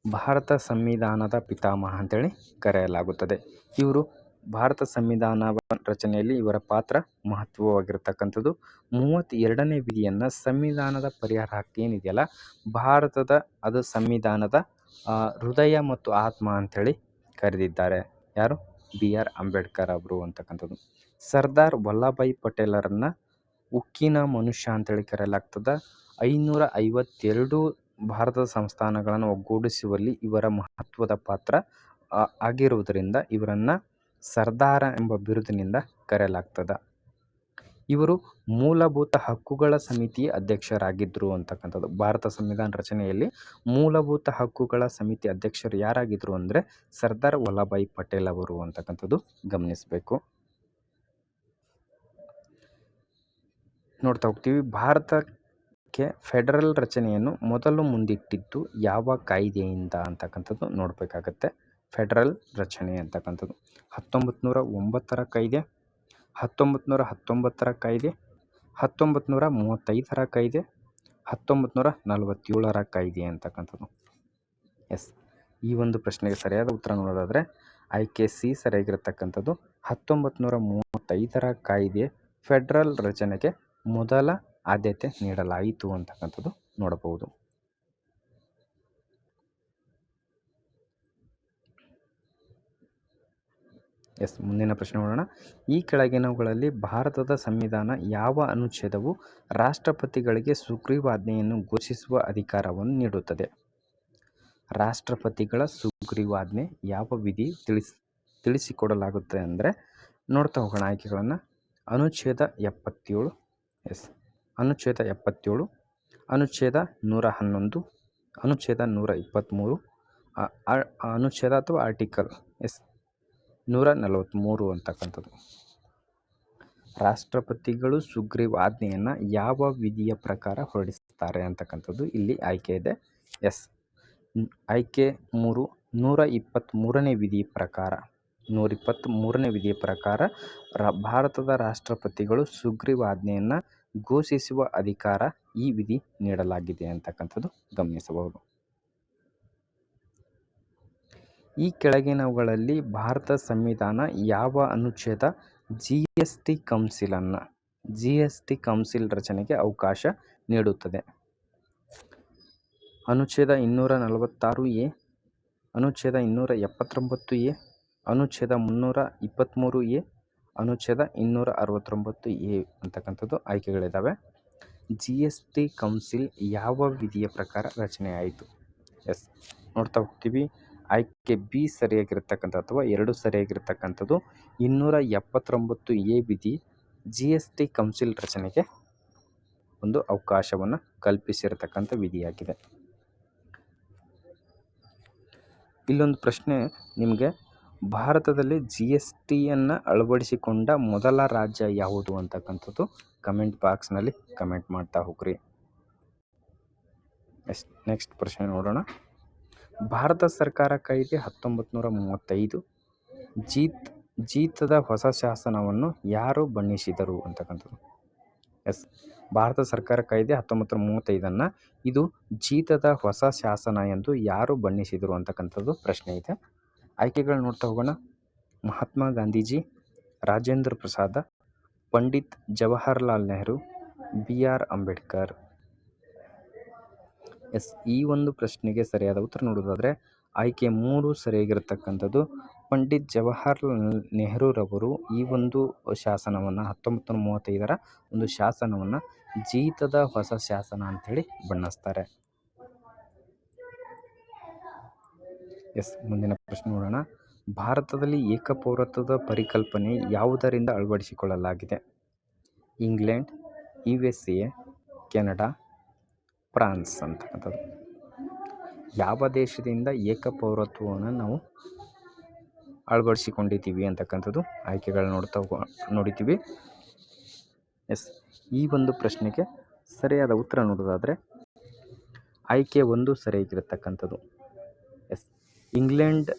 A: ಭಾರತ ಸಂವಿಧಾನದ ಪಿತಾಮಹ ಅಂತೇಳಿ ಕರೆಯಲಾಗುತ್ತದೆ. ಇವರು ಭಾರತ ಸಂವಿಧಾನ ರಚನೆಯಲ್ಲಿ ಇವರ ಪಾತ್ರ ಮಹತ್ವವಾಗಿರ್ತಕ್ಕಂಥದ್ದು. ಮೂವತ್ತೆರಡನೇ ವಿಧಿಯನ್ನು ಸಂವಿಧಾನದ ಪರಿಹಾರ ಹಕ್ಕು ಏನಿದೆಯಲ್ಲ, ಭಾರತದ ಅದು ಸಂವಿಧಾನದ ಹೃದಯ ಮತ್ತು ಆತ್ಮ ಅಂಥೇಳಿ ಕರೆದಿದ್ದಾರೆ. ಯಾರು? ಬಿ ಆರ್ ಅಂಬೇಡ್ಕರ್ ಅವರು ಅಂತಕ್ಕಂಥದ್ದು. ಸರ್ದಾರ್ ವಲ್ಲಭಾಯ್ ಪಟೇಲರನ್ನು ಉಕ್ಕಿನ ಮನುಷ್ಯ ಅಂತೇಳಿ ಕರೆಯಲಾಗ್ತದ. ಐನೂರ ಐವತ್ತೆರಡು ಭಾರತದ ಸಂಸ್ಥಾನಗಳನ್ನು ಒಗ್ಗೂಡಿಸುವಲ್ಲಿ ಇವರ ಮಹತ್ವದ ಪಾತ್ರ ಆಗಿರುವುದರಿಂದ ಇವರನ್ನು ಸರ್ದಾರ ಎಂಬ ಬಿರುದಿನಿಂದ ಕರೆಯಲಾಗ್ತದ. ಇವರು ಮೂಲಭೂತ ಹಕ್ಕುಗಳ ಸಮಿತಿಯ ಅಧ್ಯಕ್ಷರಾಗಿದ್ದರು ಅಂತಕ್ಕಂಥದ್ದು. ಭಾರತ ಸಂವಿಧಾನ ರಚನೆಯಲ್ಲಿ ಮೂಲಭೂತ ಹಕ್ಕುಗಳ ಸಮಿತಿ ಅಧ್ಯಕ್ಷರು ಯಾರಾಗಿದ್ದರು ಅಂದರೆ ಸರ್ದಾರ್ ವಲ್ಲಭಾಯ್ ಪಟೇಲ್ ಅವರು ಅಂತಕ್ಕಂಥದ್ದು ಗಮನಿಸಬೇಕು. ನೋಡ್ತಾ ಹೋಗ್ತೀವಿ. ಭಾರತಕ್ಕೆ ಫೆಡರಲ್ ರಚನೆಯನ್ನು ಮೊದಲು ಮುಂದಿಟ್ಟಿದ್ದು ಯಾವ ಕಾಯ್ದೆಯಿಂದ ಅಂತಕ್ಕಂಥದ್ದು ನೋಡಬೇಕಾಗತ್ತೆ. ಫೆಡರಲ್ ರಚನೆ ಅಂತಕ್ಕಂಥದ್ದು. ಹತ್ತೊಂಬತ್ತು ನೂರ ಒಂಬತ್ತರ ಕಾಯ್ದೆ ಹತ್ತೊಂಬತ್ತು ನೂರ ಹತ್ತೊಂಬತ್ತರ ಕಾಯ್ದೆ ಹತ್ತೊಂಬತ್ತು ನೂರ ಮೂವತ್ತೈದರ ಕಾಯ್ದೆ ಹತ್ತೊಂಬತ್ತು ನೂರ ನಲವತ್ತೇಳರ ಕಾಯ್ದೆ ಅಂತಕ್ಕಂಥದ್ದು. ಎಸ್, ಈ ಒಂದು ಪ್ರಶ್ನೆಗೆ ಸರಿಯಾದ ಉತ್ತರ ನೋಡೋದಾದರೆ, ಆಯ್ಕೆ ಸಿ ಸರಿಯಾಗಿರತಕ್ಕಂಥದ್ದು ಹತ್ತೊಂಬತ್ತು ನೂರ ಮೂವತ್ತೈದರ ಕಾಯ್ದೆ ಫೆಡರಲ್ ರಚನೆಗೆ ಮೊದಲ ಆದ್ಯತೆ ನೀಡಲಾಯಿತು ಅಂತಕ್ಕಂಥದ್ದು ನೋಡಬಹುದು. ಎಸ್, ಮುಂದಿನ ಪ್ರಶ್ನೆ ನೋಡೋಣ. ಈ ಕೆಳಗಿನವುಗಳಲ್ಲಿ ಭಾರತದ ಸಂವಿಧಾನ ಯಾವ ಅನುಚ್ಛೇದವು ರಾಷ್ಟ್ರಪತಿಗಳಿಗೆ ಸುಗ್ರೀವಾಜ್ಞೆಯನ್ನು ಘೋಷಿಸುವ ಅಧಿಕಾರವನ್ನು ನೀಡುತ್ತದೆ? ರಾಷ್ಟ್ರಪತಿಗಳ ಸುಗ್ರೀವಾಜ್ಞೆ ಯಾವ ವಿಧಿ ತಿಳಿಸ್, ತಿಳಿಸಿಕೊಡಲಾಗುತ್ತೆ ಅಂದರೆ ನೋಡ್ತಾ ಹೋಗೋಣ ಆಯ್ಕೆಗಳನ್ನು. ಅನುಚ್ಛೇದ ಎಪ್ಪತ್ತೇಳು ಎಸ್. ಅನುಚ್ಛೇದ ಎಪ್ಪತ್ತೇಳು, ಅನುಚ್ಛೇದ ನೂರ ಹನ್ನೊಂದು, ಅನುಚ್ಛೇದ ನೂರ ಇಪ್ಪತ್ತ್ಮೂರು ಅನುಚ್ಛೇದ ಅಥವಾ ಆರ್ಟಿಕಲ್ ಎಸ್. ನೂರ ನಲವತ್ತ್ಮೂರು ಅಂತಕ್ಕಂಥದ್ದು. ರಾಷ್ಟ್ರಪತಿಗಳು ಸುಗ್ರೀವಾಜ್ಞೆಯನ್ನು ಯಾವ ವಿಧಿಯ ಪ್ರಕಾರ ಹೊರಡಿಸ್ತಾರೆ ಅಂತಕ್ಕಂಥದ್ದು ಇಲ್ಲಿ ಆಯ್ಕೆ ಇದೆ. ಎಸ್. ಆಯ್ಕೆ ಮೂರು, ನೂರ ಇಪ್ಪತ್ತ್ಮೂರನೇ ವಿಧಿ ಪ್ರಕಾರ, ನೂರ ಇಪ್ಪತ್ತ್ಮೂರನೇ ವಿಧಿಯ ಪ್ರಕಾರ ರ, ಭಾರತದ ರಾಷ್ಟ್ರಪತಿಗಳು ಸುಗ್ರೀವಾಜ್ಞೆಯನ್ನು ಘೋಷಿಸುವ ಅಧಿಕಾರ ಈ ವಿಧಿ ನೀಡಲಾಗಿದೆ ಅಂತಕ್ಕಂಥದ್ದು ಗಮನಿಸಬಹುದು. ಈ ಕೆಳಗಿನವುಗಳಲ್ಲಿ ಭಾರತ ಸಂವಿಧಾನ ಯಾವ ಅನುಚ್ಛೇದ? ಜಿ ಎಸ್ ಟಿ ಕೌನ್ಸಿಲನ್ನು ಜಿ ಎಸ್ ಟಿ ಕೌನ್ಸಿಲ್ ರಚನೆಗೆ ಅವಕಾಶ ನೀಡುತ್ತದೆ. ಅನುಚ್ಛೇದ ಇನ್ನೂರ ನಲವತ್ತಾರು ಎ, ಅನುಚ್ಛೇದ ಇನ್ನೂರ ಎಪ್ಪತ್ತೊಂಬತ್ತು ಎ, ಅನುಚ್ಛೇದ ಮುನ್ನೂರ ಇಪ್ಪತ್ತ್ಮೂರು ಎ ಅನುಚ್ಛೇದ ಇನ್ನೂರ ಅರವತ್ತೊಂಬತ್ತು ಎ ಅಂತಕ್ಕಂಥದ್ದು ಆಯ್ಕೆಗಳಿದ್ದಾವೆ ಜಿ ಎಸ್ ಟಿ ಕೌನ್ಸಿಲ್ ಯಾವ ವಿಧಿಯ ಪ್ರಕಾರ ರಚನೆಯಾಯಿತು ಎಸ್, ನೋಡ್ತಾ ಹೋಗ್ತೀವಿ. ಆಯ್ಕೆ ಬಿ ಸರಿಯಾಗಿರ್ತಕ್ಕಂಥ ಅಥವಾ ಎರಡು ಸರಿಯಾಗಿರ್ತಕ್ಕಂಥದ್ದು ಇನ್ನೂರ ಎಪ್ಪತ್ತೊಂಬತ್ತು ಎ ವಿಧಿ ಜಿ ಎಸ್ ಟಿ ಕೌನ್ಸಿಲ್ ರಚನೆಗೆ ಒಂದು ಅವಕಾಶವನ್ನು ಕಲ್ಪಿಸಿರತಕ್ಕಂಥ ವಿಧಿಯಾಗಿದೆ. ಇಲ್ಲೊಂದು ಪ್ರಶ್ನೆ ನಿಮಗೆ. ಭಾರತದಲ್ಲಿ ಜಿ ಎಸ್ ಟಿಯನ್ನು ಅಳವಡಿಸಿಕೊಂಡ ಮೊದಲ ರಾಜ್ಯ ಯಾವುದು ಅಂತಕ್ಕಂಥದ್ದು ಕಮೆಂಟ್ ಬಾಕ್ಸ್ನಲ್ಲಿ ಕಮೆಂಟ್ ಮಾಡ್ತಾ ಹೋಗ್ರಿ. ನೆಕ್ಸ್ಟ್ ನೆಕ್ಸ್ಟ್ ಪ್ರಶ್ನೆ ನೋಡೋಣ. ಭಾರತ ಸರ್ಕಾರ ಕಾಯ್ದೆ ಹತ್ತೊಂಬತ್ತು ನೂರ ಮೂವತ್ತೈದು ಜೀತ್, ಜೀತದ ಹೊಸ ಶಾಸನವನ್ನು ಯಾರು ಬಣ್ಣಿಸಿದರು ಅಂತಕ್ಕಂಥದ್ದು? ಎಸ್ ಭಾರತ ಸರ್ಕಾರ ಕಾಯ್ದೆ ಹತ್ತೊಂಬತ್ತು ನೂರ ಮೂವತ್ತೈದನ್ನು ಇದು ಜೀತದ ಹೊಸ ಶಾಸನ ಎಂದು ಯಾರು ಬಣ್ಣಿಸಿದರು ಅಂತಕ್ಕಂಥದ್ದು ಪ್ರಶ್ನೆ ಇದೆ. ಆಯ್ಕೆಗಳು ನೋಡ್ತಾ ಹೋಗೋಣ. Mahatma Gandhiji, Rajendra Prasad, Pandit Jawaharlal Nehru B R Ambedkar. Yes, ಈ ಒಂದು ಪ್ರಶ್ನೆಗೆ ಸರಿಯಾದ ಉತ್ತರ ನೋಡೋದಾದರೆ, ಆಯ್ಕೆ ಮೂರು ಸರಿಯಾಗಿರತಕ್ಕಂಥದ್ದು. ಪಂಡಿತ್ ಜವಾಹರ್ಲಾಲ್ ನೆಹರೂರವರು ಈ ಒಂದು ಶಾಸನವನ್ನು, ಹತ್ತೊಂಬತ್ತು ನೂರ ಮೂವತ್ತೈದರ ಒಂದು ಶಾಸನವನ್ನು ಜೀತದ ಹೊಸ ಶಾಸನ ಅಂಥೇಳಿ ಬಣ್ಣಿಸ್ತಾರೆ. ಎಸ್, ಮುಂದಿನ ಪ್ರಶ್ನೆ ನೋಡೋಣ. ಭಾರತದಲ್ಲಿ ಏಕಪೌರತ್ವದ ಪರಿಕಲ್ಪನೆ ಯಾವುದರಿಂದ ಅಳವಡಿಸಿಕೊಳ್ಳಲಾಗಿದೆ? England, U S A, Canada, France ಅಂತಕ್ಕಂಥದ್ದು ಯಾವ ದೇಶದಿಂದ ಏಕಪೌರತ್ವವನ್ನು ನಾವು ಅಳವಡಿಸಿಕೊಂಡಿದ್ದೀವಿ ಅಂತಕ್ಕಂಥದ್ದು ಆಯ್ಕೆಗಳು ನೋಡ್ತಾ ನೋಡಿದ್ದೀವಿ. ಎಸ್, ಈ ಒಂದು ಪ್ರಶ್ನೆಗೆ ಸರಿಯಾದ ಉತ್ತರ ನೋಡೋದಾದರೆ, ಆಯ್ಕೆ ಒಂದು ಸರಿಯಾಗಿರತಕ್ಕಂಥದ್ದು. ಇಂಗ್ಲೆಂಡ್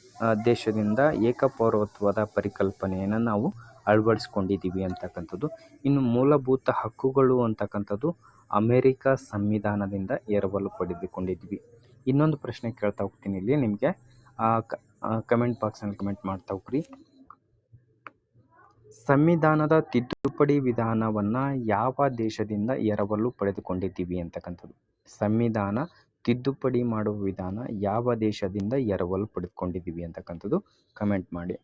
A: ದೇಶದಿಂದ ಏಕಪೌರತ್ವದ ಪರಿಕಲ್ಪನೆಯನ್ನು ನಾವು ಅಳವಡಿಸ್ಕೊಂಡಿದ್ದೀವಿ ಅಂತಕ್ಕಂಥದ್ದು. ಇನ್ನು ಮೂಲಭೂತ ಹಕ್ಕುಗಳು ಅಂತಕ್ಕಂಥದ್ದು ಅಮೇರಿಕ ಸಂವಿಧಾನದಿಂದ ಎರವಲು ಪಡೆದುಕೊಂಡಿದ್ವಿ ಇನ್ನೊಂದು ಪ್ರಶ್ನೆ ಕೇಳ್ತಾ ಹೋಗ್ತೀನಿ ಇಲ್ಲಿ ನಿಮಗೆ. ಕಮೆಂಟ್ ಬಾಕ್ಸ್ನಲ್ಲಿ ಕಮೆಂಟ್ ಮಾಡ್ತಾ ಹೋಗ್ರಿ. ಸಂವಿಧಾನದ ತಿದ್ದುಪಡಿ ವಿಧಾನವನ್ನು ಯಾವ ದೇಶದಿಂದ ಎರವಲು ಪಡೆದುಕೊಂಡಿದ್ದೀವಿ ಅಂತಕ್ಕಂಥದ್ದು. ಸಂವಿಧಾನ ತಿದ್ದುಪಡಿ ಮಾಡುವ ವಿಧಾನ ಯಾವ ದೇಶದಿಂದ ಎರವಲು ಪಡೆದುಕೊಂಡಿದ್ದೀವಿ ಅಂತಕ್ಕಂಥದ್ದು ಕಮೆಂಟ್ ಮಾಡಿ.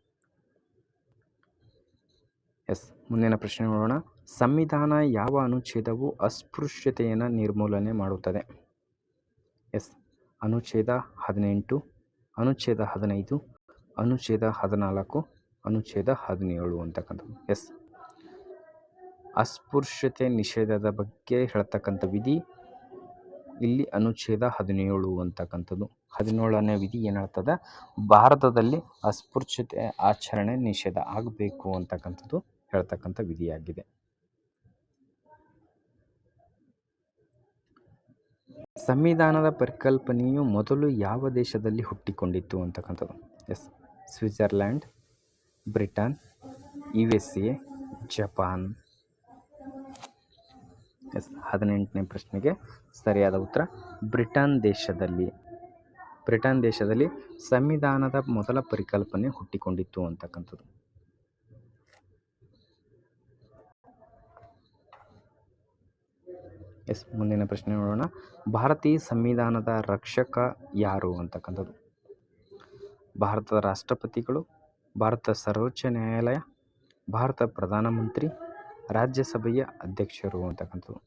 A: ಎಸ್ ಮುಂದಿನ ಪ್ರಶ್ನೆ ನೋಡೋಣ. ಸಂವಿಧಾನ ಯಾವ ಅನುಚ್ಛೇದವು ಅಸ್ಪೃಶ್ಯತೆಯನ್ನು ನಿರ್ಮೂಲನೆ ಮಾಡುತ್ತದೆ? ಎಸ್ ಅನುಚ್ಛೇದ ಹದಿನೆಂಟು, ಅನುಚ್ಛೇದ ಹದಿನೈದು, ಅನುಚ್ಛೇದ ಹದಿನಾಲ್ಕು, ಅನುಚ್ಛೇದ ಹದಿನೇಳು ಅಂತಕ್ಕಂಥದ್ದು. ಎಸ್ ಅಸ್ಪೃಶ್ಯತೆ ನಿಷೇಧದ ಬಗ್ಗೆ ಹೇಳ್ತಕ್ಕಂಥ ವಿಧಿ ಇಲ್ಲಿ ಅನುಚ್ಛೇದ ಹದಿನೇಳು ಅಂತಕ್ಕಂಥದ್ದು. ಹದಿನೇಳನೇ ವಿಧಿ ಏನಾಗ್ತದೆ ಭಾರತದಲ್ಲಿ ಅಸ್ಪೃಶ್ಯತೆ ಆಚರಣೆ ನಿಷೇಧ ಆಗಬೇಕು ಅಂತಕ್ಕಂಥದ್ದು ಹೇಳ್ತಕ್ಕಂಥ ವಿಧಿಯಾಗಿದೆ. ಸಂವಿಧಾನದ ಪರಿಕಲ್ಪನೆಯು ಮೊದಲು ಯಾವ ದೇಶದಲ್ಲಿ ಹುಟ್ಟಿಕೊಂಡಿತ್ತು ಅಂತಕ್ಕಂಥದ್ದು? Yes, Switzerland, Britain, U S A, Japan. Yes, ಹದಿನೆಂಟನೇ ಪ್ರಶ್ನೆಗೆ ಸರಿಯಾದ ಉತ್ತರ, ಬ್ರಿಟನ್ ದೇಶದಲ್ಲಿ. ಬ್ರಿಟನ್ ದೇಶದಲ್ಲಿ ಸಂವಿಧಾನದ ಮೊದಲ ಪರಿಕಲ್ಪನೆ ಹುಟ್ಟಿಕೊಂಡಿತ್ತು ಅಂತಕ್ಕಂಥದ್ದು. ಎಸ್, ಮುಂದಿನ ಪ್ರಶ್ನೆ ನೋಡೋಣ. ಭಾರತೀಯ ಸಂವಿಧಾನದ ರಕ್ಷಕ ಯಾರು ಅಂತಕ್ಕಂಥದ್ದು? ಭಾರತದ ರಾಷ್ಟ್ರಪತಿಗಳು ಭಾರತ ಸರ್ವೋಚ್ಚ ನ್ಯಾಯಾಲಯ ಭಾರತ ಪ್ರಧಾನಮಂತ್ರಿ ರಾಜ್ಯಸಭೆಯ ಅಧ್ಯಕ್ಷರು ಅಂತಕ್ಕಂಥದ್ದು.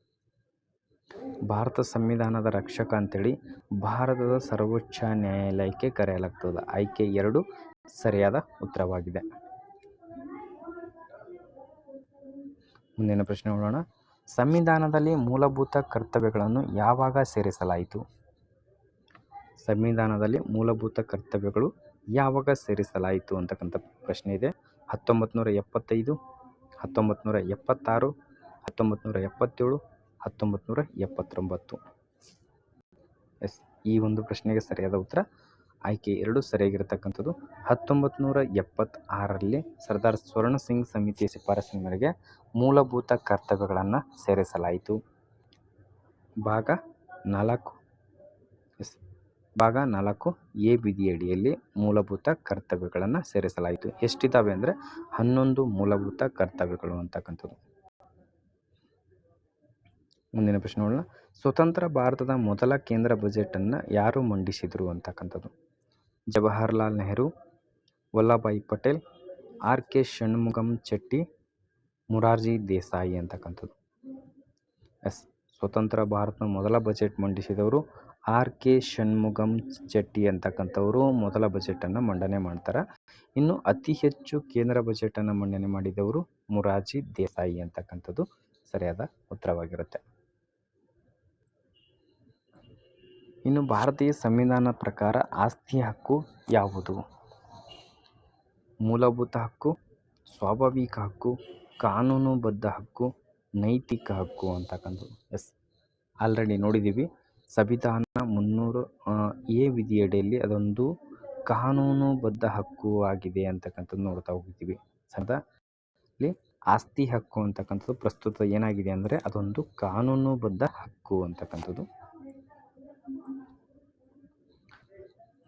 A: ಭಾರತ ಸಂವಿಧಾನದ ರಕ್ಷಕ ಅಂತೇಳಿ ಭಾರತದ ಸರ್ವೋಚ್ಚ ನ್ಯಾಯಾಲಯಕ್ಕೆ ಕರೆಯಲಾಗ್ತದೆ. ಆಯ್ಕೆ ಎರಡು ಸರಿಯಾದ ಉತ್ತರವಾಗಿದೆ. ಮುಂದಿನ ಪ್ರಶ್ನೆ ನೋಡೋಣ. ಸಂವಿಧಾನದಲ್ಲಿ ಮೂಲಭೂತ ಕರ್ತವ್ಯಗಳನ್ನು ಯಾವಾಗ ಸೇರಿಸಲಾಯಿತು? ಸಂವಿಧಾನದಲ್ಲಿ ಮೂಲಭೂತ ಕರ್ತವ್ಯಗಳು ಯಾವಾಗ ಸೇರಿಸಲಾಯಿತು ಅಂತಕ್ಕಂಥ ಪ್ರಶ್ನೆ ಇದೆ. ಹತ್ತೊಂಬತ್ತು ನೂರ ಎಪ್ಪತ್ತೈದು ಹತ್ತೊಂಬತ್ತು ನೂರ ಎಪ್ಪತ್ತಾರು ಹತ್ತೊಂಬತ್ತು ನೂರ ಎಪ್ಪತ್ತೇಳು ಹತ್ತೊಂಬತ್ತು ನೂರ ಎಪ್ಪತ್ತೊಂಬತ್ತು. ಎಸ್, ಈ ಒಂದು ಪ್ರಶ್ನೆಗೆ ಸರಿಯಾದ ಉತ್ತರ, ಆಯ್ಕೆ ಎರಡು ಸರಿಯಾಗಿರತಕ್ಕಂಥದ್ದು. ಹತ್ತೊಂಬತ್ತು ನೂರ ಎಪ್ಪತ್ತಾರರಲ್ಲಿ ಸರ್ದಾರ್ ಸ್ವರ್ಣ ಸಿಂಗ್ ಸಮಿತಿಯ ಶಿಫಾರಸಿನ ಮೇರೆಗೆ ಮೂಲಭೂತ ಕರ್ತವ್ಯಗಳನ್ನು ಸೇರಿಸಲಾಯಿತು. ಭಾಗ ನಾಲ್ಕು. ಭಾಗ ನಾಲ್ಕು, ಎ ವಿಧಿಯಡಿಯಲ್ಲಿ ಮೂಲಭೂತ ಕರ್ತವ್ಯಗಳನ್ನು ಸೇರಿಸಲಾಯಿತು. ಎಷ್ಟಿದ್ದಾವೆ ಅಂದರೆ ಹನ್ನೊಂದು ಮೂಲಭೂತ ಕರ್ತವ್ಯಗಳು ಅಂತಕ್ಕಂಥದ್ದು. ಮುಂದಿನ ಪ್ರಶ್ನೆ ನೋಡೋಣ. ಸ್ವತಂತ್ರ ಭಾರತದ ಮೊದಲ ಕೇಂದ್ರ ಬಜೆಟನ್ನು ಯಾರು ಮಂಡಿಸಿದರು ಅಂತಕ್ಕಂಥದ್ದು? ಜವಾಹರ್ಲಾಲ್ ನೆಹರು, ವಲ್ಲಭಾಯಿ ಪಟೇಲ್, ಆರ್ ಕೆ ಷಣ್ಮುಗಂ ಚೆಟ್ಟಿ ಮುರಾರ್ಜಿ ದೇಸಾಯಿ ಅಂತಕ್ಕಂಥದ್ದು. ಎಸ್, ಸ್ವತಂತ್ರ ಭಾರತದ ಮೊದಲ ಬಜೆಟ್ ಮಂಡಿಸಿದವರು ಆರ್ ಕೆ ಷಣ್ಮುಗಂ ಚೆಟ್ಟಿ ಅಂತಕ್ಕಂಥವರು ಮೊದಲ ಬಜೆಟನ್ನು ಮಂಡನೆ ಮಾಡ್ತಾರೆ. ಇನ್ನು ಅತಿ ಹೆಚ್ಚು ಕೇಂದ್ರ ಬಜೆಟನ್ನು ಮಂಡನೆ ಮಾಡಿದವರು ಮುರಾಜಿ ದೇಸಾಯಿ ಅಂತಕ್ಕಂಥದ್ದು ಸರಿಯಾದ ಉತ್ತರವಾಗಿರುತ್ತೆ. ಇನ್ನು ಭಾರತೀಯ ಸಂವಿಧಾನ ಪ್ರಕಾರ ಆಸ್ತಿ ಹಕ್ಕು ಯಾವುದು? ಮೂಲಭೂತ ಹಕ್ಕು, ಸ್ವಾಭಾವಿಕ ಹಕ್ಕು, ಕಾನೂನುಬದ್ಧ ಹಕ್ಕು, ನೈತಿಕ ಹಕ್ಕು ಅಂತಕ್ಕಂಥದ್ದು. ಎಸ್, ಆಲ್ರೆಡಿ ನೋಡಿದ್ದೀವಿ. ಸಂವಿಧಾನ ಮುನ್ನೂರು ಎ ವಿಧಿಯಡಿಯಲ್ಲಿ ಅದೊಂದು ಕಾನೂನುಬದ್ಧ ಹಕ್ಕು ಆಗಿದೆ ಅಂತಕ್ಕಂಥದ್ದು ನೋಡ್ತಾ ಹೋಗ್ತೀವಿ. ಇಲ್ಲಿ ಆಸ್ತಿ ಹಕ್ಕು ಅಂತಕ್ಕಂಥದ್ದು ಪ್ರಸ್ತುತ ಏನಾಗಿದೆ ಅಂದರೆ ಅದೊಂದು ಕಾನೂನುಬದ್ಧ ಹಕ್ಕು ಅಂತಕ್ಕಂಥದ್ದು.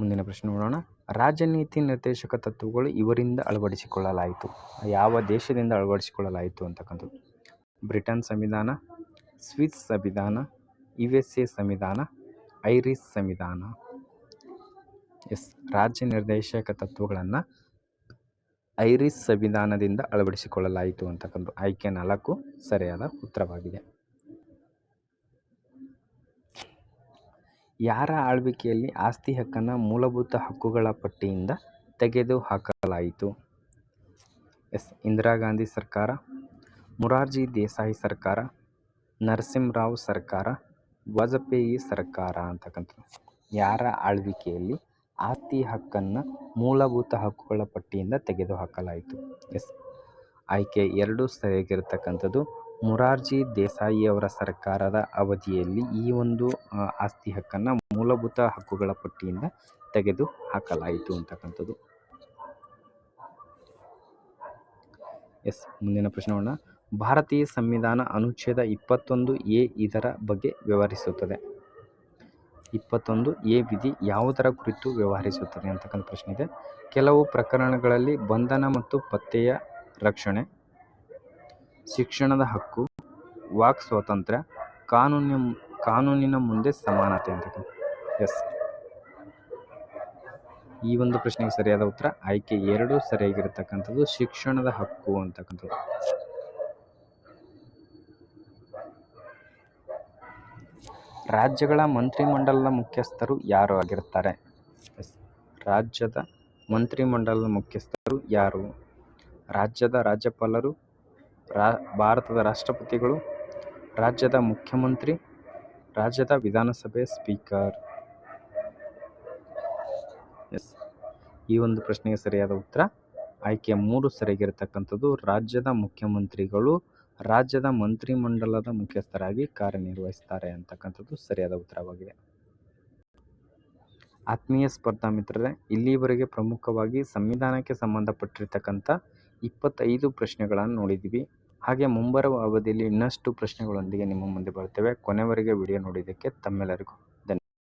A: ಮುಂದಿನ ಪ್ರಶ್ನೆ ನೋಡೋಣ. ರಾಜನೀತಿ ನಿರ್ದೇಶಕ ತತ್ವಗಳು ಇವರಿಂದ ಅಳವಡಿಸಿಕೊಳ್ಳಲಾಯಿತು. ಯಾವ ದೇಶದಿಂದ ಅಳವಡಿಸಿಕೊಳ್ಳಲಾಯಿತು ಅಂತಕ್ಕಂಥದ್ದು. ಬ್ರಿಟನ್ ಸಂವಿಧಾನ, ಸ್ವಿಸ್ ಸಂವಿಧಾನ ಯು ಎಸ್ ಎ ಸಂವಿಧಾನ, ಐರಿಸ್ ಸಂವಿಧಾನ. ಎಸ್, ರಾಜ್ಯ ನಿರ್ದೇಶಕ ತತ್ವಗಳನ್ನು ಐರಿಸ್ ಸಂವಿಧಾನದಿಂದ ಅಳವಡಿಸಿಕೊಳ್ಳಲಾಯಿತು ಅಂತಕ್ಕಂಥ ಆಯ್ಕೆ ನಾಲ್ಕು ಸರಿಯಾದ ಉತ್ತರವಾಗಿದೆ. ಯಾರ ಆಳ್ವಿಕೆಯಲ್ಲಿ ಆಸ್ತಿ ಹಕ್ಕನ್ನು ಮೂಲಭೂತ ಹಕ್ಕುಗಳ ಪಟ್ಟಿಯಿಂದ ತೆಗೆದು ಹಾಕಲಾಯಿತು? ಎಸ್, ಇಂದಿರಾ ಗಾಂಧಿ ಸರ್ಕಾರ, ಮುರಾರ್ಜಿ ದೇಸಾಯಿ ಸರ್ಕಾರ, ನರಸಿಂಹರಾವ್ ಸರ್ಕಾರ ವಾಜಪೇಯಿ ಸರ್ಕಾರ ಅಂತಕ್ಕಂಥದ್ದು. ಯಾರ ಆಳ್ವಿಕೆಯಲ್ಲಿ ಆಸ್ತಿ ಹಕ್ಕನ್ನು ಮೂಲಭೂತ ಹಕ್ಕುಗಳ ಪಟ್ಟಿಯಿಂದ ತೆಗೆದುಹಾಕಲಾಯಿತು. ಎಸ್. ಆಯ್ಕೆ ಎರಡು ಸರಿಯಾಗಿರತಕ್ಕಂಥದ್ದು. ಮುರಾರ್ಜಿ ದೇಸಾಯಿಯವರ ಸರ್ಕಾರದ ಅವಧಿಯಲ್ಲಿ ಈ ಒಂದು ಆಸ್ತಿ ಹಕ್ಕನ್ನು ಮೂಲಭೂತ ಹಕ್ಕುಗಳ ಪಟ್ಟಿಯಿಂದ ತೆಗೆದು ಹಾಕಲಾಯಿತು ಅಂತಕ್ಕಂಥದ್ದು. ಎಸ್. ಮುಂದಿನ ಪ್ರಶ್ನೆ ನೋಡೋಣ ಭಾರತೀಯ ಸಂವಿಧಾನ ಅನುಚ್ಛೇದ ಇಪ್ಪತ್ತೊಂದು ಎ ಇದರ ಬಗ್ಗೆ ವ್ಯವಹರಿಸುತ್ತದೆ. ಇಪ್ಪತ್ತೊಂದು ಎ ವಿಧಿ ಯಾವುದರ ಕುರಿತು ವ್ಯವಹರಿಸುತ್ತದೆ ಅಂತಕ್ಕಂಥ ಪ್ರಶ್ನೆ ಇದೆ. ಕೆಲವು ಪ್ರಕರಣಗಳಲ್ಲಿ ಬಂಧನ ಮತ್ತು ಪತ್ತೆಯ ರಕ್ಷಣೆ, ಶಿಕ್ಷಣದ ಹಕ್ಕು, ವಾಕ್ ಸ್ವಾತಂತ್ರ್ಯ ಕಾನೂನಿನ ಕಾನೂನಿನ ಮುಂದೆ ಸಮಾನತೆ ಅಂತಕ್ಕಂಥ ಎಸ್. ಈ ಒಂದು ಪ್ರಶ್ನೆಗೆ ಸರಿಯಾದ ಉತ್ತರ, ಆಯ್ಕೆ ಎರಡು ಸರಿಯಾಗಿರತಕ್ಕಂಥದ್ದು ಶಿಕ್ಷಣದ ಹಕ್ಕು ಅಂತಕ್ಕಂಥದ್ದು. ರಾಜ್ಯಗಳ ಮಂತ್ರಿಮಂಡಲದ ಮುಖ್ಯಸ್ಥರು ಯಾರು ಆಗಿರುತ್ತಾರೆ ಎಸ್ ರಾಜ್ಯದ ಮಂತ್ರಿಮಂಡಲದ ಮುಖ್ಯಸ್ಥರು ಯಾರು? ರಾಜ್ಯದ ರಾಜ್ಯಪಾಲರು, ರಾ, ಭಾರತದ ರಾಷ್ಟ್ರಪತಿಗಳು, ರಾಜ್ಯದ ಮುಖ್ಯಮಂತ್ರಿ, ರಾಜ್ಯದ ವಿಧಾನಸಭೆ ಸ್ಪೀಕರ್. ಎಸ್. ಈ ಒಂದು ಪ್ರಶ್ನೆಗೆ ಸರಿಯಾದ ಉತ್ತರ, ಆಯ್ಕೆ ಮೂರು ಸರಿಯಾಗಿರತಕ್ಕಂಥದ್ದು ರಾಜ್ಯದ ಮುಖ್ಯಮಂತ್ರಿಗಳು ರಾಜ್ಯದ ಮಂತ್ರಿಮಂಡಲದ ಮುಖ್ಯಸ್ಥರಾಗಿ ಕಾರ್ಯನಿರ್ವಹಿಸ್ತಾರೆ ಅಂತಕ್ಕಂಥದ್ದು ಸರಿಯಾದ ಉತ್ತರವಾಗಿದೆ. ಆತ್ಮೀಯ ಸ್ಪರ್ಧಾ ಮಿತ್ರರೇ, ಇಲ್ಲಿವರೆಗೆ ಪ್ರಮುಖವಾಗಿ ಸಂವಿಧಾನಕ್ಕೆ ಸಂಬಂಧಪಟ್ಟಿರ್ತಕ್ಕಂಥ ಇಪ್ಪತ್ತೈದು ಪ್ರಶ್ನೆಗಳನ್ನು ನೋಡಿದ್ದೀವಿ. ಹಾಗೆ ಮುಂಬರುವ ಅವಧಿಯಲ್ಲಿ ಇನ್ನಷ್ಟು ಪ್ರಶ್ನೆಗಳೊಂದಿಗೆ ನಿಮ್ಮ ಮುಂದೆ ಬರ್ತೇವೆ ಕೊನೆವರೆಗೆ ವಿಡಿಯೋ ನೋಡಿದ್ದಕ್ಕೆ ತಮ್ಮೆಲ್ಲರಿಗೂ